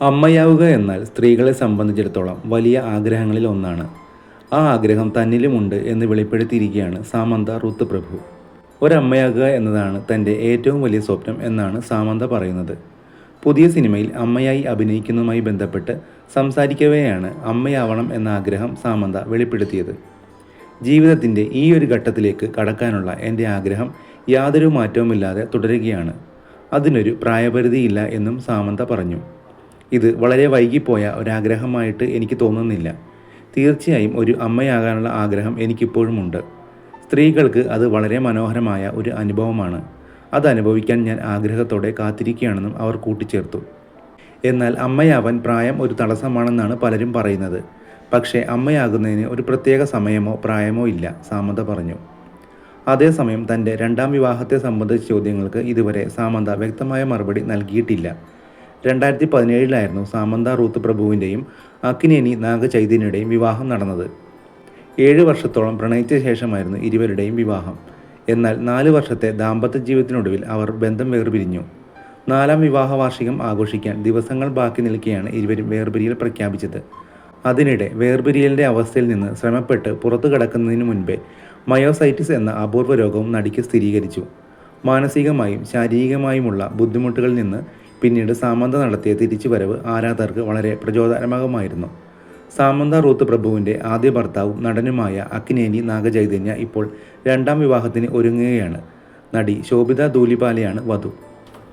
അമ്മയാവുക എന്നാൽ സ്ത്രീകളെ സംബന്ധിച്ചിടത്തോളം വലിയ ആഗ്രഹങ്ങളിൽ ഒന്നാണ്. ആ ആഗ്രഹം തന്നിലുമുണ്ട് എന്ന് വെളിപ്പെടുത്തിയിരിക്കുകയാണ് സാമന്ത റുത്ത് പ്രഭു ഒരമ്മയാകുക എന്നതാണ് തന്റെ ഏറ്റവും വലിയ സ്വപ്നം എന്നാണ് സാമന്ത പറയുന്നത്. പുതിയ സിനിമയിൽ അമ്മയായി അഭിനയിക്കുന്നതുമായി ബന്ധപ്പെട്ട് സംസാരിക്കവെയാണ് അമ്മയാവണം എന്ന ആഗ്രഹം സാമന്ത വെളിപ്പെടുത്തിയത്. ജീവിതത്തിന്റെ ഈ ഒരു ഘട്ടത്തിലേക്ക് കടക്കാനുള്ള എന്റെ ആഗ്രഹം യാതൊരു മാറ്റവുമില്ലാതെ തുടരുകയാണ്. അതിനൊരു പ്രായപരിധിയില്ല എന്നും സാമന്ത പറഞ്ഞു. ഇത് വളരെ വൈകിപ്പോയ ഒരാഗ്രഹമായിട്ട് എനിക്ക് തോന്നുന്നില്ല. തീർച്ചയായും ഒരു അമ്മയാകാനുള്ള ആഗ്രഹം എനിക്കിപ്പോഴുമുണ്ട്. സ്ത്രീകൾക്ക് അത് വളരെ മനോഹരമായ ഒരു അനുഭവമാണ്. അത് അനുഭവിക്കാൻ ഞാൻ ആഗ്രഹത്തോടെ കാത്തിരിക്കുകയാണെന്നും അവർ കൂട്ടിച്ചേർത്തു. എന്നാൽ അമ്മയാവാൻ പ്രായം ഒരു തടസ്സമാണെന്നാണ് പലരും പറയുന്നത്. പക്ഷേ അമ്മയാകുന്നതിന് ഒരു പ്രത്യേക സമയമോ പ്രായമോ ഇല്ല സാമന്ത പറഞ്ഞു. അതേസമയം തന്റെ രണ്ടാം വിവാഹത്തെ സംബന്ധിച്ച ചോദ്യങ്ങൾക്ക് ഇതുവരെ സാമന്ത വ്യക്തമായ മറുപടി നൽകിയിട്ടില്ല. രണ്ടായിരത്തി പതിനേഴിലായിരുന്നു സാമന്ത റൂത്ത് പ്രഭുവിന്റെയും അക്കിനേനി നാഗചൈതന്യയുടെയും വിവാഹം നടന്നത്. ഏഴ് വർഷത്തോളം പ്രണയിച്ച ശേഷമായിരുന്നു ഇരുവരുടെയും വിവാഹം. എന്നാൽ നാല് വർഷത്തെ ദാമ്പത്യ ജീവിതത്തിനൊടുവിൽ അവർ ബന്ധം വേർപിരിഞ്ഞു. നാലാം വിവാഹ വാർഷികം ആഘോഷിക്കാൻ ദിവസങ്ങൾ ബാക്കി നിൽക്കെയാണ് ഇരുവരും വേർപിരിയൽ പ്രഖ്യാപിച്ചത്. അതിനിടെ വേർപിരിയലിന്റെ അവസ്ഥയിൽ നിന്ന് ശ്രമപ്പെട്ട് പുറത്തു കടക്കുന്നതിന് മുൻപേ മയോസൈറ്റിസ് എന്ന അപൂർവ രോഗവും നടിക്ക് സ്ഥിരീകരിച്ചു. മാനസികമായും ശാരീരികമായുമുള്ള ബുദ്ധിമുട്ടുകളിൽ നിന്ന് പിന്നീട് സാമന്ത നടത്തിയ തിരിച്ചുവരവ് ആരാധകർക്ക് വളരെ പ്രചോദനാത്മകമായിരുന്നു സാമന്ത റൂത്ത് പ്രഭുവിന്റെ ആദ്യ ഭർത്താവും നടനുമായ അക്കിനേനി നാഗചൈതന്യ ഇപ്പോൾ രണ്ടാം വിവാഹത്തിന് ഒരുങ്ങുകയാണ്. നടി ശോഭിത ധൂലിപാലയാണ് വധു.